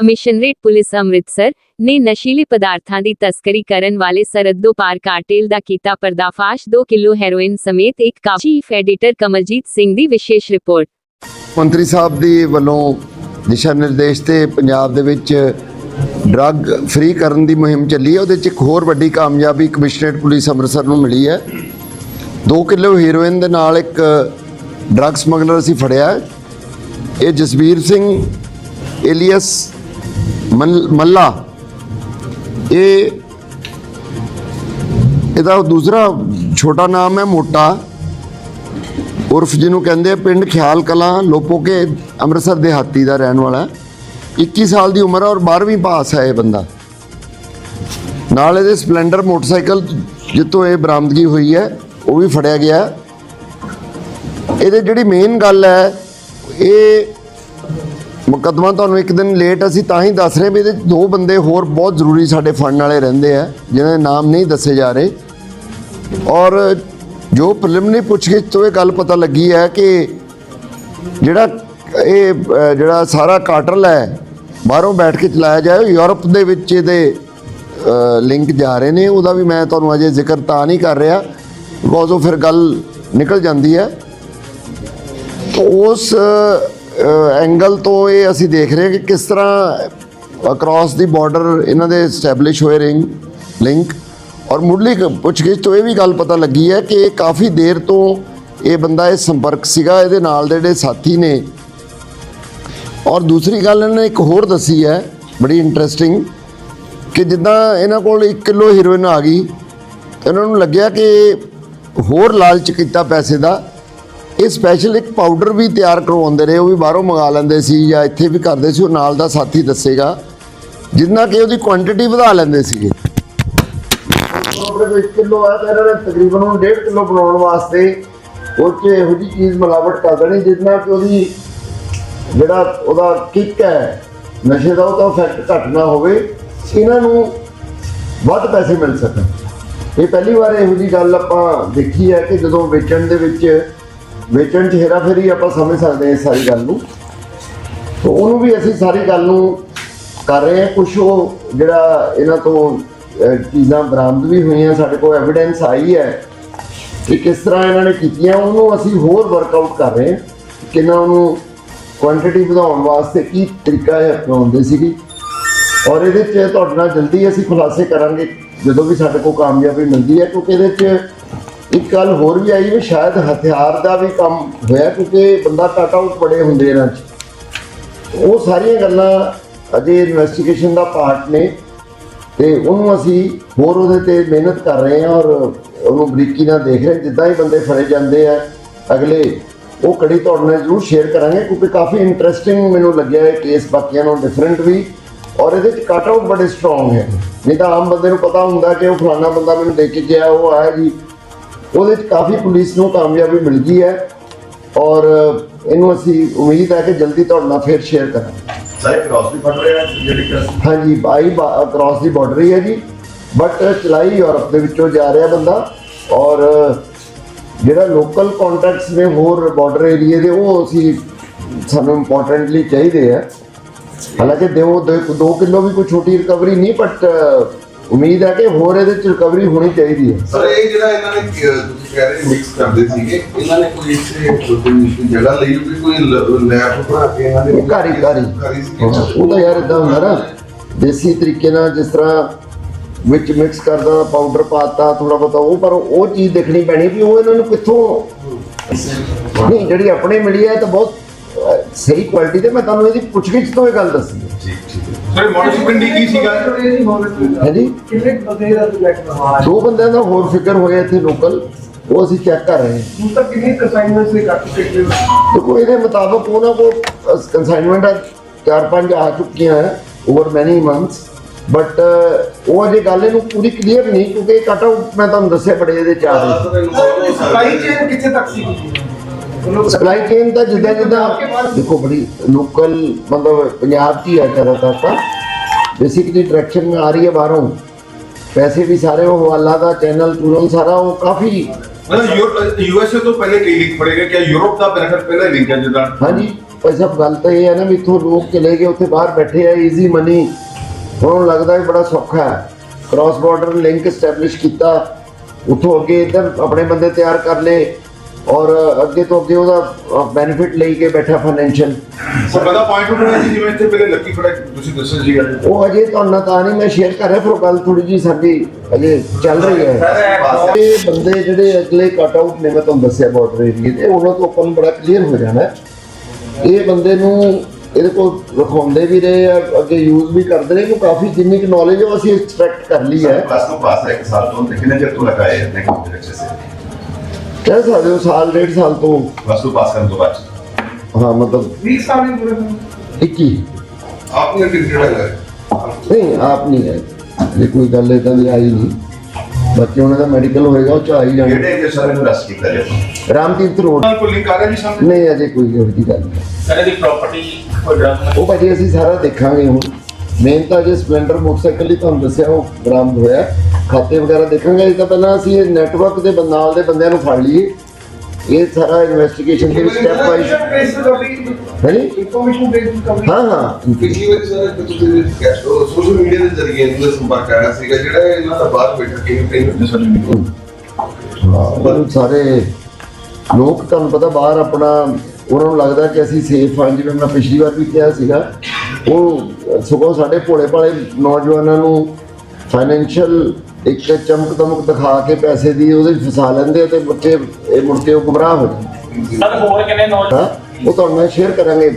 Commissionerate police Amritsar ਨੇ ਨਸ਼ੀਲੇ ਪਦਾਰਥਾਂ ਦੀ ਤਸਕਰੀ ਕਰਨ ਵਾਲੇ ਸਰਹੱਦੋਂ ਪਾਰ ਕਾਰਟੇਲ ਦਾ ਕੀਤਾ ਪਰਦਾਫਾਸ਼। 2 ਕਿਲੋ ਹੈਰੋਇਨ ਸਮੇਤ ਇੱਕ ਕਾ ਚੀਫ ਐਡੀਟਰ ਕਮਲਜੀਤ ਸਿੰਘ ਦੀ ਵਿਸ਼ੇਸ਼ ਰਿਪੋਰਟ। ਮੰਤਰੀ ਸਾਹਿਬ ਦੀ ਵੱਲੋਂ ਦਿਸ਼ਾ ਨਿਰਦੇਸ਼ ਤੇ ਪੰਜਾਬ ਦੇ ਵਿੱਚ ਡਰੱਗ ਫ੍ਰੀ ਕਰਨ ਦੀ ਮੁਹਿੰਮ ਚੱਲੀ ਹੈ, ਉਹਦੇ 'ਚ ਇੱਕ ਹੋਰ ਵੱਡੀ ਕਾਮਯਾਬੀ ਕਮਿਸ਼ਨਰੇਟ ਪੁਲਿਸ ਅੰਮ੍ਰਿਤਸਰ ਨੂੰ ਮਿਲੀ ਹੈ। 2 ਕਿਲੋ ਹੀਰੋਇਨ ਦੇ ਨਾਲ ਇੱਕ ਡਰੱਗ ਸਮਗਲਰ ਅਸੀਂ ਫੜਿਆ ਇਹ ਜਸਵੀਰ ਸਿੰਘ, ਏਲੀਅਸ ਮਲ- ਮੱਲਾ। ਇਹ, ਇਹਦਾ ਦੂਸਰਾ ਛੋਟਾ ਨਾਮ ਹੈ ਮੋਟਾ। ਉਰਫ ਜਿਹਨੂੰ ਕਹਿੰਦੇ ਆ ਪਿੰਡ ਖਿਆਲ ਕਲਾਂ, ਲੋਪੋਕੇ, ਅੰਮ੍ਰਿਤਸਰ ਦੇਹਾਤੀ ਦਾ ਰਹਿਣ ਵਾਲਾ ਹੈ। 21 ਸਾਲ ਦੀ ਉਮਰ ਹੈ ਔਰ 12ਵੀਂ ਪਾਸ ਹੈ ਇਹ ਬੰਦਾ। ਨਾਲ ਇਹਦੇ ਸਪਲੈਂਡਰ ਮੋਟਰਸਾਈਕਲ ਜਿੱਤੋਂ ਇਹ ਬਰਾਮਦਗੀ ਹੋਈ ਹੈ, ਉਹ ਵੀ ਫੜਿਆ ਗਿਆ ਇਹਦੇ ਜਿਹੜੀ ਮੇਨ ਗੱਲ ਹੈ, ਇਹ ਮੁਕੱਦਮਾ ਤੁਹਾਨੂੰ ਇੱਕ ਦਿਨ ਲੇਟ ਅਸੀਂ ਤਾਂ ਹੀ ਦੱਸ ਰਹੇ ਵੀ ਇਹਦੇ 'ਚ ਦੋ ਬੰਦੇ ਹੋਰ ਬਹੁਤ ਜ਼ਰੂਰੀ ਸਾਡੇ ਫੜਨ ਵਾਲੇ ਰਹਿੰਦੇ ਆ ਜਿਨ੍ਹਾਂ ਦੇ ਨਾਮ ਨਹੀਂ ਦੱਸੇ ਜਾ ਰਹੇ। ਔਰ ਜੋ ਪ੍ਰੀਲਿਮਿਨਰੀ ਪੁੱਛਗਿੱਛ ਤੋਂ ਇਹ ਗੱਲ ਪਤਾ ਲੱਗੀ ਹੈ ਕਿ ਜਿਹੜਾ ਇਹ ਜਿਹੜਾ ਸਾਰਾ ਕਾਟਰਲ ਹੈ ਬਾਹਰੋਂ ਬੈਠ ਕੇ ਚਲਾਇਆ ਜਾਏ, ਯੂਰਪ ਦੇ ਵਿੱਚ ਇਹਦੇ ਲਿੰਕ ਜਾ ਰਹੇ ਨੇ, ਉਹਦਾ ਵੀ ਮੈਂ ਤੁਹਾਨੂੰ ਅਜੇ ਜ਼ਿਕਰ ਤਾਂ ਨਹੀਂ ਕਰ ਰਿਹਾ ਬਿਕੋਜ਼ ਉਹ ਫਿਰ ਗੱਲ ਨਿਕਲ ਜਾਂਦੀ ਹੈ। ਉਸ ਐਂਗਲ ਤੋਂ ਇਹ ਅਸੀਂ ਦੇਖ ਰਹੇ ਹਾਂ ਕਿ ਕਿਸ ਤਰ੍ਹਾਂ ਅਕ੍ਰੋਸ ਦੀ ਬਾਰਡਰ ਇਹਨਾਂ ਦੇ ਸਟੈਬਲਿਸ਼ ਹੋਏ ਰਿੰਗ ਲਿੰਕ ਔਰ ਮੁੱਢਲੀ ਪੁੱਛਗਿੱਛ ਤੋਂ ਇਹ ਵੀ ਗੱਲ ਪਤਾ ਲੱਗੀ ਹੈ ਕਿ ਕਾਫੀ ਦੇਰ ਤੋਂ ਇਹ ਬੰਦਾ ਇਹ ਸੰਪਰਕ ਸੀਗਾ, ਇਹਦੇ ਨਾਲ ਦੇ ਜਿਹੜੇ ਸਾਥੀ ਨੇ ਔਰ ਦੂਸਰੀ ਗੱਲ ਇਹਨਾਂ ਨੇ ਇੱਕ ਹੋਰ ਦੱਸੀ ਹੈ, ਬੜੀ ਇੰਟਰਸਟਿੰਗ ਕਿ ਜਿੱਦਾਂ ਇਹਨਾਂ ਕੋਲ 1 ਕਿਲੋ ਹੀਰੋਇਨ ਆ ਗਈ, ਤਾਂ ਇਹਨਾਂ ਨੂੰ ਲੱਗਿਆ ਕਿ ਹੋਰ ਲਾਲਚ ਕੀਤਾ ਪੈਸੇ ਦਾ। ਇਹ ਸਪੈਸ਼ਲ ਇੱਕ ਪਾਊਡਰ ਵੀ ਤਿਆਰ ਕਰਵਾਉਂਦੇ ਰਹੇ, ਉਹ ਵੀ ਬਾਹਰੋਂ ਮੰਗਾ ਲੈਂਦੇ ਸੀ ਜਾਂ ਇੱਥੇ ਵੀ ਕਰਦੇ ਸੀ, ਉਹ ਨਾਲ ਦਾ ਸਾਥੀ ਦੱਸੇਗਾ ਜਿੰਨਾ ਕਿ ਉਹਦੀ ਕੁਆਂਟੀਟੀ ਵਧਾ ਲੈਂਦੇ ਸੀਗੇ। ਆਪਣੇ ਕੋਲ 1 ਕਿਲੋ ਆ ਤਾਂ ਇਹਨਾਂ ਨੇ ਤਕਰੀਬਨ ਉਹ 1.5 ਕਿਲੋ ਬਣਾਉਣ ਵਾਸਤੇ ਉਹ 'ਚ ਇਹੋ ਜਿਹੀ ਚੀਜ਼ ਮਿਲਾਵਟ ਕਰ ਦੇਣੀ ਜਿੰਨਾ ਕਿ ਉਹਦੀ ਜਿਹੜਾ ਉਹਦਾ ਕਿੱਕ ਹੈ, ਨਸ਼ੇ ਦਾ ਉਹ ਤਾਂ ਇਫੈਕਟ ਘੱਟ ਨਾ ਹੋਵੇ, ਇਹਨਾਂ ਨੂੰ ਵੱਧ ਪੈਸੇ ਮਿਲ ਸਕਣ। ਇਹ ਪਹਿਲੀ ਵਾਰ ਇਹੋ ਜਿਹੀ ਗੱਲ ਆਪਾਂ ਦੇਖੀ ਹੈ ਕਿ ਜਦੋਂ ਵੇਚਣ ਦੇ ਵਿੱਚ, ਵੇਚਣ 'ਚ ਹੇਰਾਫੇਰੀ ਆਪਾਂ ਸਮਝ ਸਕਦੇ ਹਾਂ ਇਸ ਸਾਰੀ ਗੱਲ ਨੂੰ। ਤਾਂ ਉਹਨੂੰ ਵੀ ਅਸੀਂ ਸਾਰੀ ਗੱਲ ਨੂੰ ਕਰ ਰਹੇ ਹਾਂ। ਕੁਝ ਉਹ ਜਿਹੜਾ ਇਹਨਾਂ ਤੋਂ ਚੀਜ਼ਾਂ ਬਰਾਮਦ ਵੀ ਹੋਈਆਂ, ਸਾਡੇ ਕੋਲ ਐਵੀਡੈਂਸ ਆਈ ਹੈ ਕਿ ਕਿਸ ਤਰ੍ਹਾਂ ਇਹਨਾਂ ਨੇ ਕੀਤੀਆਂ, ਉਹਨੂੰ ਅਸੀਂ ਹੋਰ ਵਰਕਆਊਟ ਕਰ ਰਹੇ ਹਾਂ। ਕਿੰਨਾ ਉਹਨੂੰ ਕੁਆਂਟੀਟੀ ਵਧਾਉਣ ਵਾਸਤੇ ਕੀ ਤਰੀਕਾ ਹੈ ਅਪਣਾਉਂਦੇ ਸੀਗੇ? ਔਰ ਇਹਦੇ 'ਚ ਤੁਹਾਡੇ ਨਾਲ ਜਲਦੀ ਅਸੀਂ ਖੁਲਾਸੇ ਕਰਾਂਗੇ, ਜਦੋਂ ਵੀ ਸਾਡੇ ਕੋਲ ਕਾਮਯਾਬੀ ਮਿਲਦੀ ਹੈ, ਕਿਉਂਕਿ ਇਹਦੇ 'ਚ ਇੱਕ ਗੱਲ ਹੋਰ ਵੀ ਆਈ ਵੀ ਸ਼ਾਇਦ ਹਥਿਆਰ ਦਾ ਵੀ ਕੰਮ ਹੋਇਆ, ਕਿਉਂਕਿ ਬੰਦਾ ਕੱਟ ਆਊਟ ਬੜੇ ਹੁੰਦੇ ਇਹਨਾਂ 'ਚ। ਉਹ ਸਾਰੀਆਂ ਗੱਲਾਂ ਅਜੇ ਇਨਵੈਸਟੀਗੇਸ਼ਨ ਦਾ ਪਾਰਟ ਨੇ, ਤੇ ਉਹਨੂੰ ਅਸੀਂ ਹੋਰ ਉਹਦੇ ਤੇ ਮਿਹਨਤ ਕਰ ਰਹੇ ਹਾਂ ਔਰ ਉਹਨੂੰ ਬਰੀਕੀ ਨਾਲ ਦੇਖ ਰਹੇ ਜਿੱਦਾਂ ਹੀ ਬੰਦੇ ਫੜੇ ਜਾਂਦੇ ਆ, ਅਗਲੇ ਉਹ ਕੜੀ ਤੁਹਾਡੇ ਨਾਲ ਜ਼ਰੂਰ ਸ਼ੇਅਰ ਕਰਾਂਗੇ ਕਿਉਂਕਿ ਕਾਫੀ ਇੰਟਰਸਟਿੰਗ ਮੈਨੂੰ ਲੱਗਿਆ ਇਹ ਕੇਸ ਬਾਕੀਆਂ ਨਾਲੋਂ ਡਿਫਰੈਂਟ ਵੀ ਔਰ ਇਹਦੇ ਚ ਕੱਟ ਆਊਟ ਬੜੇ ਸਟਰੋਂਗ ਹੈ ਨਹੀਂ ਤਾਂ ਆਮ ਬੰਦੇ ਨੂੰ ਪਤਾ ਹੁੰਦਾ ਕਿ ਉਹ ਫਲਾਣਾ ਬੰਦਾ ਮੈਨੂੰ ਦੇ ਕੇ ਗਿਆ ਉਹ ਆਇਆ ਜੀ। ਉਹਦੇ ਚ ਕਾਫੀ ਪੁਲਿਸ ਨੂੰ ਕਾਮਯਾਬੀ ਮਿਲ ਗਈ ਹੈ ਔਰ ਇਹਨੂੰ ਅਸੀਂ ਉਮੀਦ ਹੈ ਕਿ ਜਲਦੀ ਤੁਹਾਡੇ ਨਾਲ ਫੇਰ ਸ਼ੇਅਰ ਕਰਾਂਗੇ। ਸਾਰੇ ਕ੍ਰਾਸ ਵੀ ਫੜ ਰਹੇ ਆ ਜਿਹੜੀ ਕ੍ਰਾਸ ਹਾਂਜੀ ਬਾਈ ਅਕ੍ਰੋਸ ਦੀ ਬਾਰਡਰ ਹੀ ਹੈ ਜੀ। ਬਟ ਚਲਾਈ ਯੂਰਪ ਦੇ ਵਿੱਚੋਂ ਜਾ ਰਿਹਾ ਬੰਦਾ ਔਰ ਜਿਹੜਾ ਲੋਕਲ ਕੰਟੈਕਟਸ ਨੇ ਹੋਰ ਬਾਰਡਰ ਏਰੀਏ ਦੇ ਉਹ ਅਸੀਂ ਸਾਨੂੰ ਇੰਪੋਰਟੈਂਟਲੀ ਚਾਹੀਦੇ ਆ। ਹਾਲਾਂਕਿ ਦੋ 2 ਕਿਲੋ ਵੀ ਕੋਈ ਛੋਟੀ ਰਿਕਵਰੀ ਨਹੀਂ ਬਟ ਉਮੀਦ ਹੈ ਕਿ ਹੋਰ ਇਹਦੇ ਚ ਰਿਕਵਰੀ ਹੋਣੀ ਚਾਹੀਦੀ ਹੈ। ਸਰ ਇਹ ਜਿਹੜਾ ਇਹਨਾਂ ਨੇ ਤੁਸੀਂ ਕਹਿ ਰਹੇ ਮਿਕਸ ਕਰਦੇ ਸੀਗੇ ਇਹਨਾਂ ਨੇ ਕੋਈ ਇੱਥੇ ਜਗ੍ਹਾ ਲਈ ਹੋਈ ਕੋਈ ਲੈਬ ਬਣਾ ਕੇ ਇਹਨਾਂ ਨੇ ਘਰ ਘਰ ਉਹ ਤਾਂ ਯਾਰ ਇਦਾਂ ਹੁੰਦਾ ਨਾ ਦੇਸੀ ਤਰੀਕੇ ਨਾਲ ਜਿਸ ਤਰ੍ਹਾਂ ਵਿੱਚ ਮਿਕਸ ਕਰਦਾ ਪਾਊਡਰ ਪਾਤਾ ਥੋੜਾ ਬਹੁਤਾ ਉਹ ਪਰ ਉਹ ਚੀਜ਼ ਦੇਖਣੀ ਪੈਣੀ ਵੀ ਉਹ ਇਹਨਾਂ ਨੂੰ ਕਿੱਥੋਂ ਨਹੀਂ ਜਿਹੜੀ ਆਪਣੇ ਮਿਲੀ ਹੈ ਤਾਂ ਬਹੁਤ ਸਹੀ ਕੁਆਲਿਟੀ ਤੇ ਮੈਂ ਤੁਹਾਨੂੰ ਇਹਦੀ ਪੁੱਛਗਿੱਛ ਤੋਂ ਇਹ ਗੱਲ ਦੱਸੀ। ਠੀਕ ਠੀਕ ਸਰ ਮੋਡਲ ਪਿੰਡੀ ਕੀ ਸੀਗਾ? ਹਾਂਜੀ? ਕਿੰਨੇ ਬੰਦੇ ਦਾ ਪ੍ਰੋਜੈਕਟ ਬਣਾਇਆ ਦੋ ਬੰਦਿਆਂ ਦਾ ਹੋਰ ਫਿਕਰ ਹੋਇਆ ਇੱਥੇ ਲੋਕਲ ਉਹ ਅਸੀਂ ਚੈੱਕ ਕਰ ਰਹੇ ਹਾਂ। ਹੁਣ ਤੱਕ ਕਿੰਨੀ ਅਸਾਈਨਮੈਂਟਸ ਦੇ ਕੱਟ ਚੁੱਕੇ ਹੋ ਦੇਖੋ ਇਹਦੇ ਮੁਤਾਬਕ ਉਹਨਾਂ ਕੋਲ ਕੰਸਾਈਨਮੈਂਟ ਚਾਰ ਪੰਜ ਆ ਚੁੱਕੀਆਂ ਹੈ ਓਵਰ ਮੈਨੀ ਮੰਥਸ ਬਟ ਉਹ ਅਜੇ ਗੱਲ ਇਹਨੂੰ ਪੂਰੀ ਕਲੀਅਰ ਨਹੀਂ ਕਿਉਂਕਿ ਕਟ ਆਊਟ ਮੈਂ ਤੁਹਾਨੂੰ ਦੱਸਿਆ ਬੜੇ ਇਹਦੇ ਚਾਰ ਸਪਲਾਈ ਚੇਨ ਕਿੱਥੇ ਤੱਕ ਸੀ? ਸਪਲਾਈ ਚੇਨ ਤਾਂ ਜਿੱਦਾਂ ਜਿੱਦਾਂ ਦੇਖੋ ਬੜੀ ਲੋਕਲ ਮਤਲਬ ਪੰਜਾਬ 'ਚ ਹੀ ਜ਼ਿਆਦਾਤਰ ਤਾਂ। ਬੇਸਿਕਲੀ ਡਾਇਰੈਕਸ਼ਨ ਆ ਰਹੀ ਹੈ ਬਾਹਰੋਂ। ਪੈਸੇ ਵੀ ਸਾਰੇ ਉਹ ਹਵਾਲਾ ਦਾ ਚੈਨਲ ਚੂਨਲ ਸਾਰਾ ਉਹ ਕਾਫੀ ਮਤਲਬ ਯੂਐਸਏ ਤੋਂ ਪਹਿਲੇ ਕਈ ਲਿੰਕ ਫੜੇਗਾ ਕਿ ਯੂਰਪ ਦਾ ਬੈਨੇਫਿਟ ਪਹਿਲਾਂ ਲਿੰਕ ਹੈ ਜਿੱਦਾਂ? ਹਾਂਜੀ ਭਾਈ ਸਾਹਿਬ ਗੱਲ ਤਾਂ ਇਹ ਹੈ ਨਾ ਵੀ ਇੱਥੋਂ ਲੋਕ ਚਲੇ ਗਏ ਉੱਥੇ ਬਾਹਰ ਬੈਠੇ ਆ ਈਜ਼ੀ ਮਨੀ ਉਹਨਾਂ ਨੂੰ ਲੱਗਦਾ ਵੀ ਬੜਾ ਸੌਖਾ ਹੈ। ਕ੍ਰਾਸ ਬਾਰਡਰ ਲਿੰਕ ਸਟੈਬਲਿਸ਼ ਕੀਤਾ। ਉੱਥੋਂ ਅੱਗੇ ਇੱਧਰ ਆਪਣੇ ਬੰਦੇ ਤਿਆਰ ਕਰ ਲਏ। ਔਰ ਅੱਗੇ ਤੋਂ ਅੱਗੇ ਉਹਦਾ ਬੈਨੀਫਿਟ ਲਈ ਕੇ ਬੈਠਾ ਫਾਈਨੈਂਸ਼ੀਅਲ ਸੋ ਬੰਦਾ ਪੁਆਇੰਟ ਜੀ ਜਿਵੇਂ ਇੱਥੇ ਪਹਿਲੇ ਲੱਕੀ ਫੜਾ ਤੁਸੀਂ ਦੱਸੋ ਜੀ ਗੱਲ। ਉਹ ਅਜੇ ਤੁਹਾਨੂੰ ਤਾਂ ਨਹੀਂ ਮੈਂ ਸ਼ੇਅਰ ਕਰ ਰਿਹਾ ਫਿਰ ਉਹ ਗੱਲ ਥੋੜੀ ਜੀ ਸਾਡੀ ਅਜੇ ਚੱਲ ਰਹੀ ਹੈ। ਇਹ ਬੰਦੇ ਜਿਹੜੇ ਅਗਲੇ ਕੱਟ ਆਊਟ ਨੇ ਮੈਂ ਤੁਹਾਨੂੰ ਦੱਸਿਆ ਬਾਰਡਰ ਏਰੀਏ ਦੇ ਉਹਨਾਂ ਤੋਂ ਆਪਾਂ ਨੂੰ ਬੜਾ ਕਲੀਅਰ ਹੋ ਜਾਣਾ। ਇਹ ਬੰਦੇ ਨੂੰ ਇਹਦੇ ਕੋਲ ਰਖਾਉਂਦੇ ਵੀ ਰਹੇ ਆ ਅੱਗੇ ਯੂਜ਼ ਵੀ ਕਰਦੇ ਨੇ ਨੂੰ ਕਾਫੀ ਜਿੰਨੀ ਕਿ ਨੌਲੇਜ ਉਹ ਅਸੀਂ ਐਕਸਟ੍ਰੈਕਟ ਕਰ ਲਈ ਹੈ। ਪਲੱਸ ਤੋਂ ਪਾਸ ਹੈ ਇੱਕ ਸਾਲ ਤੋਂ ਤੇ ਕਿੰਨੇ ਚਿਰ ਤੋਂ ਲਗਾਏ ਨੇ ਕੰਪਿਊਟਰ ਸੇ ਕਹਿ ਸਕਦੇ ਹੋ ਸਾਲ ਡੇਢ ਸਾਲ ਤੋਂ। ਪਲੱਸ ਤੋਂ ਪਾਸ ਕਰਨ ਤੋਂ ਬਾਅਦ? ਹਾਂ ਮਤਲਬ 20 ਸਾਲ ਹੀ ਪੂਰੇ ਹੋਏ। 21 ਆਪਨੇ ਕਿੰਨੇ ਲਗਾਏ ਨਹੀਂ ਆਪ ਨਹੀਂ ਹੈ। ਇਹ ਕੋਈ ਗੱਲ ਇਦਾਂ ਦੀ ਆਈ ਨਹੀਂ। ਬਾਕੀ ਉਹਨਾਂ ਦਾ ਮੈਡੀਕਲ ਹੋਏਗਾ ਉਹ ਚ ਆ ਜਿਹੜੇ ਕਿ ਸਰ ਨੂੰ ਦੱਸ ਕੀਤਾ ਜਾਵੇ ਰਾਮਦੀਪ ਰੋਡ। ਨਾਲ ਲਿੰਕ ਆ ਜੀ ਸਾਹਮਣੇ? ਨਹੀਂ ਅਜੇ ਕੋਈ ਇਹੋ ਜਿਹੀ ਗੱਲ ਨਹੀਂ। ਸਰ ਪ੍ਰਾਪਰਟੀ ਕੋਈ ਡਰਾਮਾ ਉਹ ਭਾਜੀ ਅਸੀਂ ਸਾਰਾ ਦੇਖਾਂਗੇ ਹੁਣ। ਮੇਨ ਤਾਂ ਜੇ ਸਪਲੈਂਡਰ ਮੋਟਰਸਾਈਕਲ ਹੀ ਤੁਹਾਨੂੰ ਦੱਸਿਆ ਉਹ ਬਰਾਮਦ ਹੋਇਆ। ਖਾਤੇ ਵਗੈਰਾ ਦੇਖਾਂਗੇ ਇਹ ਤਾਂ ਪਹਿਲਾਂ ਅਸੀਂ ਇਹ ਨੈਟਵਰਕ ਦੇ ਬ- ਨਾਲ ਦੇ ਬੰਦਿਆਂ ਨੂੰ ਫੜ ਲਈਏ। ਇਹ ਸਾਰਾ ਇਨਵੈਸਟੀਗੇਸ਼ਨ ਦੇ ਸਟੈਪ ਵਾਈਜ਼ ਹਾਂਜੀ based recovery. ਹਾਂ ਹਾਂ। ਪਿਛਲੀ ਵਾਰੀ ਸਰ ਤੁਸੀਂ ਸੋਸ਼ਲ ਮੀਡੀਆ ਦੇ ਜ਼ਰੀਏ ਇਹਨਾਂ ਦਾ ਸੰਪਰਕ ਆਇਆ ਸੀਗਾ ਜਿਹੜਾ ਇਹਨਾਂ ਦਾ ਬਾਹਰ ਬੈਠਾ ਕਿ ਟ੍ਰੇਨਰ ਹਾਂ, ਉਹ ਸਾਰੇ ਲੋਕ ਤੁਹਾਨੂੰ ਪਤਾ ਬਾਹਰ ਆਪਣਾ ਉਹਨਾਂ ਨੂੰ ਲੱਗਦਾ ਕਿ ਅਸੀਂ ਸੇਫ ਹਾਂ ਜਿਵੇਂ ਮੈਂ ਪਿਛਲੀ ਵਾਰ ਵੀ ਕਿਹਾ ਸੀਗਾ। ਉਹ ਸਗੋਂ ਸਾਡੇ ਭੋਲੇ ਭਾਲੇ ਨੌਜਵਾਨਾਂ ਨੂੰ ਫਾਈਨੈਂਸ਼ੀਅਲ ਇੱਕ ਚਮਕ ਦਮਕ ਦਿਖਾ ਕੇ ਪੈਸੇ ਦੀ ਉਹਦੇ ਫਸਾ ਲੈਂਦੇ ਤੇ ਬੱਚੇ ਇਹ ਮੁੜ ਕੇ ਉਹ ਹੋ ਜਾਂਦੇ ਸਰ ਹੋਰ ਕਿੰਨੇ ਨੌਜਵਾਨ? ਉਹ ਤੁਹਾਨੂੰ ਮੈਂ ਸ਼ੇਅਰ ਕਰਾਂਗੇ।